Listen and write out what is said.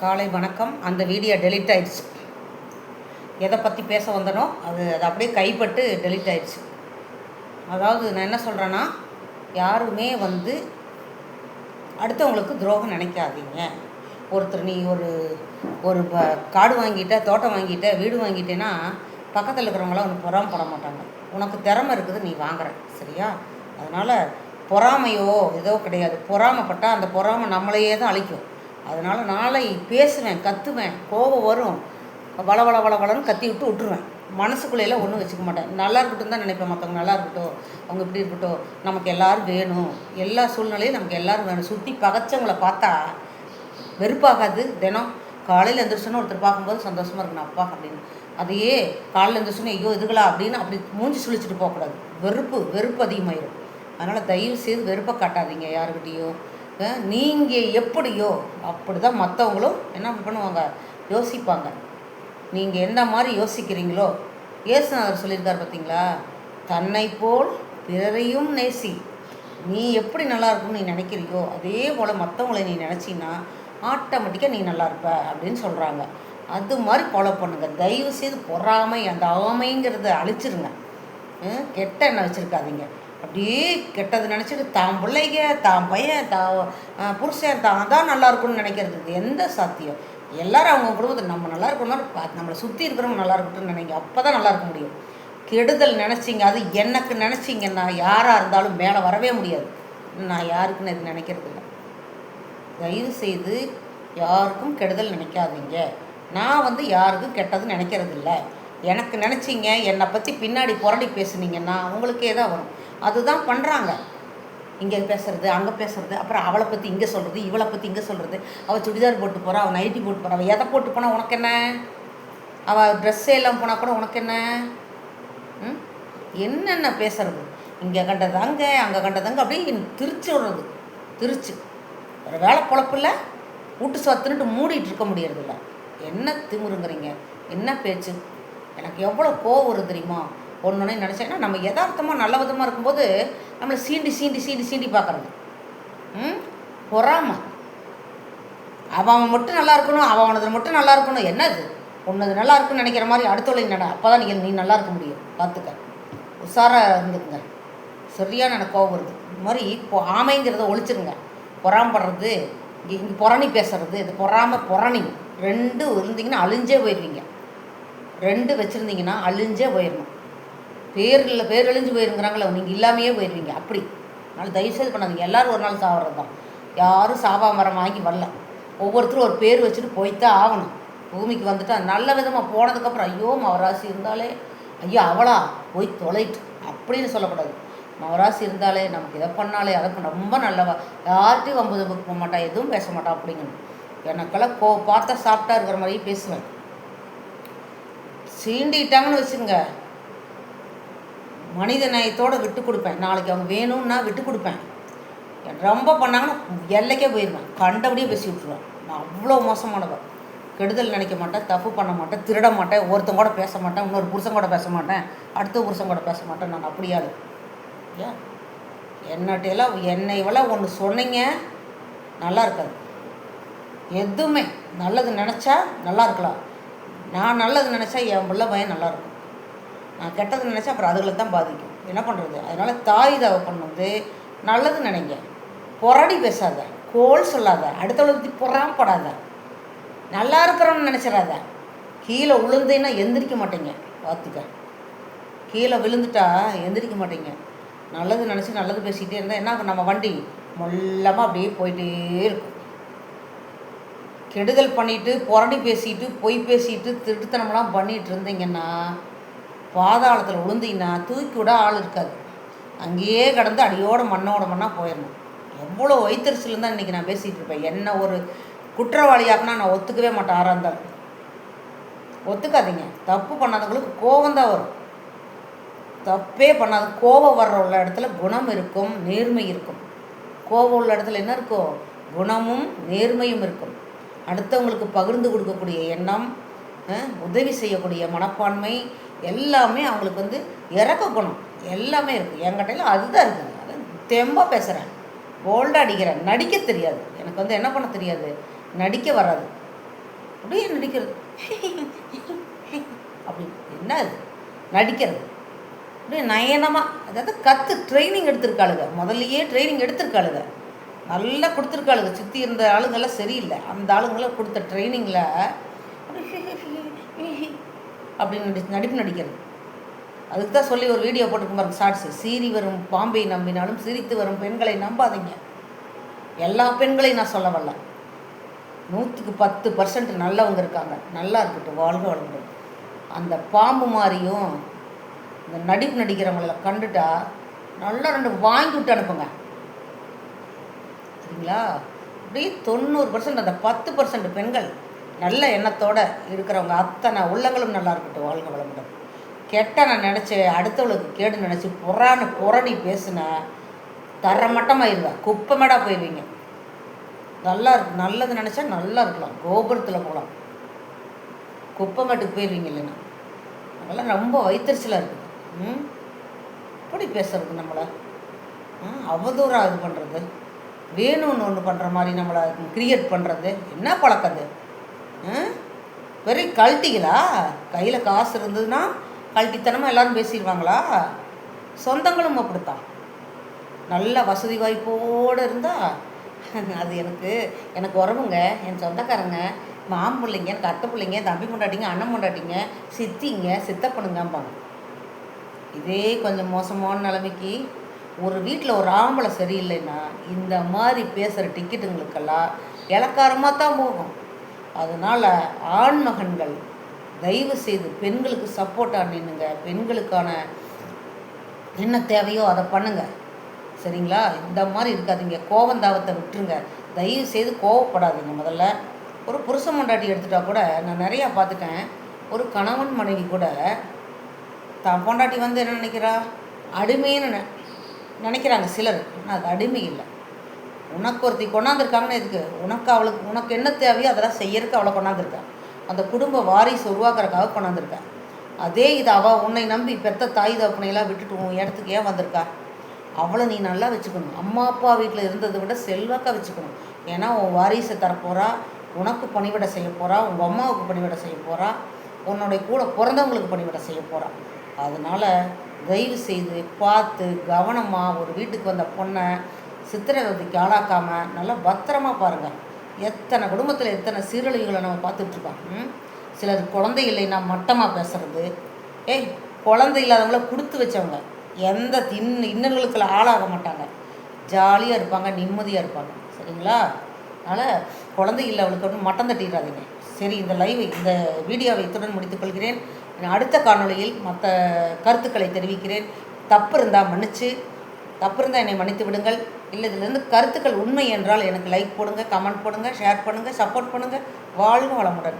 காலை வணக்கம். அந்த வீடியோ டெலீட் ஆயிடுச்சு. எதை பற்றி பேச வந்தனோ அது அது அப்படியே கைப்பட்டு டெலீட் ஆயிடுச்சு. அதாவது நான் என்ன சொல்கிறேன்னா யாருமே வந்து அடுத்தவங்களுக்கு துரோகம் நினைக்காதீங்க. ஒருத்தர் நீ ஒரு ஒரு ப காடு வாங்கிட்ட தோட்டம் வாங்கிட்ட வீடு வாங்கிட்டேன்னா பக்கத்தில் இருக்கிறவங்களாம் உனக்கு பொறாமப்பட மாட்டாங்க. உனக்கு திறமை இருக்குது நீ வாங்குற சரியா? அதனால் பொறாமையோ ஏதோ கிடையாது. பொறாமைப்பட்டால் அந்த பொறாமை நம்மளையே தான் அழிக்கும். அதனால் நாளை பேசுவேன் கத்துவேன் கோபம் வரும். வள வள வள வளன்னு கத்தி விட்டு விட்டுருவேன். மனசுக்குள்ளேயெல்லாம் ஒன்றும் வச்சுக்க மாட்டேன். நல்லா இருக்கட்டும் தான் நினைப்பேன் மற்றவங்க நல்லா இருக்கட்டும் அவங்க இப்படி இருக்கட்டும் நமக்கு எல்லோரும் வேணும். எல்லா சூழ்நிலையும் நமக்கு எல்லாரும் வேணும். சுற்றி பகச்சவங்களை பார்த்தா வெறுப்பாகாது தினம். காலையில் எழுந்திரிச்சோன்னு ஒருத்தர் பார்க்கும்போது சந்தோஷமாக இருக்கணும் அப்பா அப்படின்னு. அதையே காலையில் எழுந்திரிச்சோன்னு ஐயோ இதுகளா? அப்படின்னு அப்படி மூஞ்சி சுழிச்சிட்டு போகக்கூடாது. வெறுப்பு வெறுப்பு அதிகமாயிடும் அதனால் தயவு செய்து வெறுப்பை காட்டாதீங்க யாருக்கிட்டேயோ நீங்கள் எப்படியோ அப்படி தான் மற்றவங்களும் என்ன பண்ணுவாங்க? யோசிப்பாங்க. நீங்கள் என்ன மாதிரி யோசிக்கிறீங்களோ? இயேசுநாதர் சொல்லியிருக்கார் பார்த்தீங்களா தன்னை போல் பிறரையும் நேசி. நீ எப்படி நல்லா இருக்கும்னு நீ நினைக்கிறியோ அதே போல் மற்றவங்களை நீ நினச்சின்னா ஆட்டோமேட்டிக்காக நீ நல்லா இருப்ப அப்படின்னு சொல்கிறாங்க அது மாதிரி ஃபாலோ பண்ணுங்கள் தயவு செய்து பொறாமை அந்த ஆமைங்கிறத அழிச்சிருங்க. கெட்ட எண்ணம் வச்சுருக்காதீங்க. அப்படியே கெட்டது நினச்சிட்டு தான் பிள்ளைங்க தான் பையன் தான் புருஷன் தான் தான் நல்லா இருக்கும்னு நினைக்கிறது எந்த சாத்தியம்? எல்லாரும் அவங்க குடும்பத்தில் நம்ம நல்லா இருக்கணும் நம்மளை சுற்றி இருக்கிறவங்க நல்லா இருக்கட்டும்னு நினைங்க. அப்போ தான் நல்லா இருக்க முடியும். கெடுதல் நினச்சிங்க அது எனக்கு நினச்சிங்கன்னா யாராக இருந்தாலும் மேலே வரவே முடியாது. நான் யாருக்குன்னு இது நினைக்கிறது இல்லை. தயவு செய்து யாருக்கும் கெடுதல் நினைக்காதீங்க. நான் வந்து யாருக்கும் கெட்டது நினைக்கிறது இல்லை. எனக்கு நினச்சிங்க என்னை பற்றி பின்னாடி புரடி பேசுனீங்கன்னா உங்களுக்கே தான் வரும். அதுதான் பண்ணுறாங்க இங்கே பேசுறது அங்கே பேசுறது அப்புறம் அவளை பற்றி இங்கே சொல்கிறது இவளை பற்றி இங்கே சொல்கிறது அவள் சுடிதார் போட்டு போகிறா அவள் நைட்டி போட்டு போகிறா அவள் எதை போட்டு போனால் உனக்கு என்ன? அவள் ட்ரெஸ்ஸே எல்லாம் போனால் கூட உனக்கு என்ன? ம்? என்னென்ன பேசுறது? இங்கே கண்டது அங்கே அங்கே கண்டது அங்கே அப்படியே திருச்சி விடுறது. திருச்சி. ஒரு வேலை பொழப்பில்ல வீட்டு சத்துன்னுட்டு மூடிட்டு இருக்க முடியறதில்ல. என்ன திமுருங்கிறீங்க? என்ன பேச்சு? எனக்கு எவ்வளோ கோவம் வருது தெரியுமா? ஒன்று நினச்சேன்னா நம்ம யதார்த்தமாக நல்ல விதமாக இருக்கும்போது நம்மளை சீண்டி சீண்டி சீண்டி சீண்டி பார்க்குறது. ம்? பொறாமை. அவன் மட்டும் நல்லா இருக்கணும் அவனது மட்டும் நல்லா இருக்கணும். என்னது? உன்னது நல்லா இருக்குன்னு நினைக்கிற மாதிரி அடுத்தவளையும் நட அப்போ தான் நீங்கள் நீ நல்லா இருக்க முடியும். பார்த்துக்க. உஷாராக இருந்துக்குங்க. சரியான எனக்கு கோவம் வருது. இந்த மாதிரி இப்போ ஆமைங்கிறத ஒழிச்சிருங்க. பொறாம்படுறது இங்கே இங்கே புறணி பேசுறது இது பொறாம புறணி ரெண்டும் இருந்தீங்கன்னா அழிஞ்சே போயிடுவீங்க ரெண்டு வச்சுருந்தீங்கன்னா அழிஞ்சே போயிடணும் பேரில் பேர் அழிஞ்சு போயிருங்கிறாங்களே நீங்கள் இல்லாமையே போயிடுவீங்க அப்படி. அதனால் தயவுசெய்து பண்ணாதீங்க. எல்லோரும் ஒரு நாள் சாவறது தான் யாரும் சாவா மரம் வாங்கி வரல. ஒவ்வொருத்தரும் ஒரு பேர் வச்சுட்டு போய்த்தான் ஆகணும். பூமிக்கு வந்துட்டு நல்ல விதமாக போனதுக்கப்புறம் ஐயோ மவராசி இருந்தாலே ஐயோ அவளா? போய் தொலைட்டு. அப்படின்னு சொல்லக்கூடாது. மவராசி இருந்தாலே நமக்கு இதை பண்ணாலே அதை பண்ண ரொம்ப நல்லவா? யார்கிட்டையும் வம்பது போக மாட்டா எதுவும் பேச மாட்டா அப்படிங்கணும். எனக்கெல்லாம் கோ பார்த்தா சாப்பிட்டா இருக்கிற மாதிரியே பேசுவேன். சீண்டிட்டாங்கன்னு வச்சுங்க மனித நயத்தோடு விட்டு கொடுப்பேன். நாளைக்கு அவங்க வேணும்னா விட்டு கொடுப்பேன். ரொம்ப பண்ணாங்கன்னா எல்லைக்கே போயிடுவேன் கண்டபடியே பேசி விட்ருவேன் நான் அவ்வளோ மோசமானவன். கெடுதல் நினைக்க மாட்டேன் தப்பு பண்ண மாட்டேன் திருட மாட்டேன் ஒருத்தன் கூட பேச மாட்டேன் இன்னொரு புருஷன் கூட பேச மாட்டேன் அடுத்த புருஷன் கூட பேச மாட்டேன். நான் அப்படியாது ஏன்? என்னட்டையெல்லாம் என்னை விட ஒன்று சொன்னீங்க நல்லா இருக்காது. எதுவுமே நல்லது நினச்சா நல்லா இருக்கலாம். நான் நல்லது நினச்சா என் பிள்ளை பையன் நல்லா இருக்கும். நான் கெட்டது நினச்சா அப்புறம் அதுகளை தான் பாதிக்கும். என்ன பண்ணுறது அதனால் தாய் தகப்பன் வந்து நல்லது நினைங்க. பொறாடி பேசாத. கோல் சொல்லாத. அடுத்தவளுக்கு பொறாமப்படாத. நல்லா இருக்கிறோன்னு நினச்சிடாத. கீழே விழுந்தேன்னா எந்திரிக்க மாட்டேங்க. பார்த்துக்க. கீழே விழுந்துட்டா எந்திரிக்க மாட்டேங்க. நல்லது நினச்சி நல்லது பேசிக்கிட்டே இருந்தால் என்ன நம்ம வண்டி மொல்லமாக அப்படியே போயிட்டே இருக்கும். கெடுதல் பண்ணிட்டு புரண்டி பேசிட்டு பொய் பேசிட்டு திருட்டுத்தனமெல்லாம் பண்ணிட்டு இருந்தீங்கன்னா பாதாளத்தில் விழுந்தீங்கன்னா தூக்கி விட ஆள் இருக்காது. அங்கேயே கடந்து அடியோட மண்ணோட மண்ணாக போயிடணும். எவ்வளோ வைத்தறிச்சல் தான் இன்றைக்கி நான் பேசிகிட்டு இருப்பேன். என்ன ஒரு குற்றவாளியாக்குனா நான் ஒத்துக்கவே மாட்டேன் ஆறாக இருந்தாலும். ஒத்துக்காதீங்க. தப்பு பண்ணாதவங்களுக்கு கோபம் தான் வரும். தப்பே பண்ணாத கோபம் வர்ற உள்ள இடத்துல குணம் இருக்கும் நேர்மை இருக்கும். கோபம் உள்ள இடத்துல என்ன இருக்கும் குணமும் நேர்மையும் இருக்கும். அடுத்தவங்களுக்கு பகிர்ந்து கொடுக்கக்கூடிய எண்ணம் உதவி செய்யக்கூடிய மனப்பான்மை எல்லாமே அவங்களுக்கு வந்து இறக்க குணம். எல்லாமே இருக்குது என்கிட்டலாம் அதுதான் இருக்குது அது தெம்பாக பேசுகிறேன் போல்டாக அடிக்கிறேன். நடிக்க தெரியாது. எனக்கு வந்து என்ன பண்ண தெரியாது? நடிக்க வராது. அப்படியே நடிக்கிறது. அப்படி என்ன அது? நடிக்கிறது. அப்படியே நயனமாக அதாவது கற்று ட்ரைனிங் எடுத்திருக்காளுங்க. முதல்லையே ட்ரைனிங் எடுத்திருக்காளுங்க. நல்லா கொடுத்துருக்காளுங்க. சுற்றி இருந்த ஆளுங்கெல்லாம் சரியில்லை. அந்த ஆளுங்களை கொடுத்த ட்ரைனிங்கில் அப்படின்னு நடி நடிப்பு நடிக்கிறது. அதுக்கு தான் சொல்லி ஒரு வீடியோ போட்டிருக்கும் பாருங்க ஷார்ட்ஸு சீறி வரும் பாம்பை நம்பினாலும் சிரித்து வரும் பெண்களை நம்பாதீங்க. எல்லா பெண்களையும் நான் சொல்ல வரல. நூற்றுக்கு பத்து பர்சன்ட் நல்லவங்க இருக்காங்க. நல்லா இருக்கட்டும் வாழ்க வளர்ந்து அந்த பாம்பு மாதிரியும் இந்த நடிப்பு நடிக்கிறவங்கள கண்டுட்டா நல்லா ரெண்டு வாங்கி விட்டு அனுப்புங்க. சரிங்களா அப்படியே தொண்ணூறு பர்சன்ட் அந்த பத்து பர்சன்ட் பெண்கள் நல்ல எண்ணத்தோடு இருக்கிறவங்க. அத்தனை உள்ளங்களும் நல்லா இருக்கட்டும் வாழ்க வளமுடன். கெட்ட நான் நினச்சி அடுத்தவளுக்கு கேடு நினச்சி புறான்னு புறணி பேசுனா தரமட்டமாயிருவா. குப்பமேடாக போயிடுவீங்க நல்லா இருக்கு. நல்லது நினச்சா நல்லா இருக்கலாம். கோபுரத்தில் போகலாம் குப்பமேட்டுக்கு போயிடுவீங்க இல்லைன்னா. அதெல்லாம் ரொம்ப வைத்தறிச்சலாக இருக்குது ம்? எப்படி பேசுறது நம்மளை? அவதூறாக இது பண்ணுறது வேணும்னு ஒன்று பண்ணுற மாதிரி நம்மளை கிரியேட் பண்ணுறது என்ன பழக்கம் அது வெறும் கழட்டிகளா? கையில் காசு இருந்ததுன்னா கழட்டித்தனமாக எல்லோரும் பேசிடுவாங்களா? சொந்தங்களும் அப்படித்தான். நல்ல வசதி வாய்ப்போடு இருந்தால் அது எனக்கு எனக்கு உறவுங்க என் சொந்தக்காரங்க மாம் பிள்ளைங்க எனக்கு அத்தை பிள்ளைங்க தம்பி பொண்டாட்டிங்க அண்ணன் பொண்டாட்டிங்க சித்திங்க சித்தப்பனுங்கம்பாங்க. இதே கொஞ்சம் மோசமான நிலைமைக்கு ஒரு வீட்டில் ஒரு ஆம்பளை சரியில்லைன்னா இந்த மாதிரி பேசுகிற டிக்கெட்டுங்களுக்கெல்லாம் இலக்காரமாக தான் போகும். அதனால் ஆண்மகன்கள் தயவு செய்து பெண்களுக்கு சப்போர்ட்டாக நின்னுங்க. பெண்களுக்கான என்ன தேவையோ அதை பண்ணுங்கள் சரிங்களா? இந்த மாதிரி இருக்காதீங்க. கோவந்தாவத்தை விட்டுருங்க. தயவு செய்து கோவப்படாதீங்க. முதல்ல ஒரு புருஷ மண்டாட்டி எடுத்துட்டா கூட நான் நிறையா பார்த்துட்டேன். ஒரு கணவன் மனைவி கூட தான் பொண்டாட்டி வந்து என்ன நினைக்கிறா? அடிமைன்னு நினைக்கிறாங்க சிலர். ஆனால் அது அடிமை இல்லை. உனக்கு ஒருத்தி கொண்டாந்துருக்காங்கன்னு இதுக்கு உனக்கு அவளுக்கு உனக்கு என்ன தேவையோ அதெல்லாம் செய்யறதுக்கு அவளை கொண்டாந்துருக்கா. அந்த குடும்ப வாரிசு உருவாக்குறக்காக கொண்டாந்துருக்கா. அதே இது அவள் உன்னை நம்பி பெத்த தாய் தகப்பனையெல்லாம் விட்டுட்டு உன் இடத்துக்கு ஏன் வந்திருக்கா? அவளை நீ நல்லா வச்சுக்கணும். அம்மா அப்பா வீட்டில் இருந்ததை விட செல்வாக்கா வச்சுக்கணும். ஏன்னா உன் வாரிசை தரப்போகிறா உனக்கு பணிவிட செய்ய போகிறா உங்கள் அம்மாவுக்கு பணிவிட செய்ய போகிறா உன்னுடைய கூட பிறந்தவங்களுக்கு பணிவிட செய்ய போகிறா அதனால் தயவு செய்து பார்த்து கவனமாக ஒரு வீட்டுக்கு வந்த பொண்ணை சித்திரவதைக்கு ஆளாக்காமல் நல்லா பத்திரமாக பாருங்கள் எத்தனை குடும்பத்தில் எத்தனை சீரழிவுகளை நம்ம பார்த்துட்ருக்கோம் சிலர் குழந்தை இல்லைன்னா மட்டமாக பேசுகிறது ஏய் குழந்தை இல்லாதவங்கள கொடுத்து வச்சவங்க. எந்த தின் இன்னல்களுக்கு ஆளாக மாட்டாங்க. ஜாலியாக இருப்பாங்க நிம்மதியாக இருப்பாங்க. சரிங்களா? அதனால் குழந்தை இல்லை அவளுக்கு ஒன்றும் மட்டம் தட்டிடாதீங்க. சரி இந்த லைவை இந்த வீடியோவை இத்துடன் முடித்துக்கொள்கிறேன் அடுத்த காணொளியில் மற்ற கருத்துக்களை தெரிவிக்கிறேன். தப்பு இருந்தால் மன்னிச்சு. தப்பு இருந்தால் என்னை மன்னித்து விடுங்கள். இல்லை இதிலிருந்து கருத்துக்கள் உண்மை என்றால் எனக்கு லைக் போடுங்க கமெண்ட் போடுங்க ஷேர் பண்ணுங்கள் சப்போர்ட் பண்ணுங்கள் வாழ்க வளமுடன்.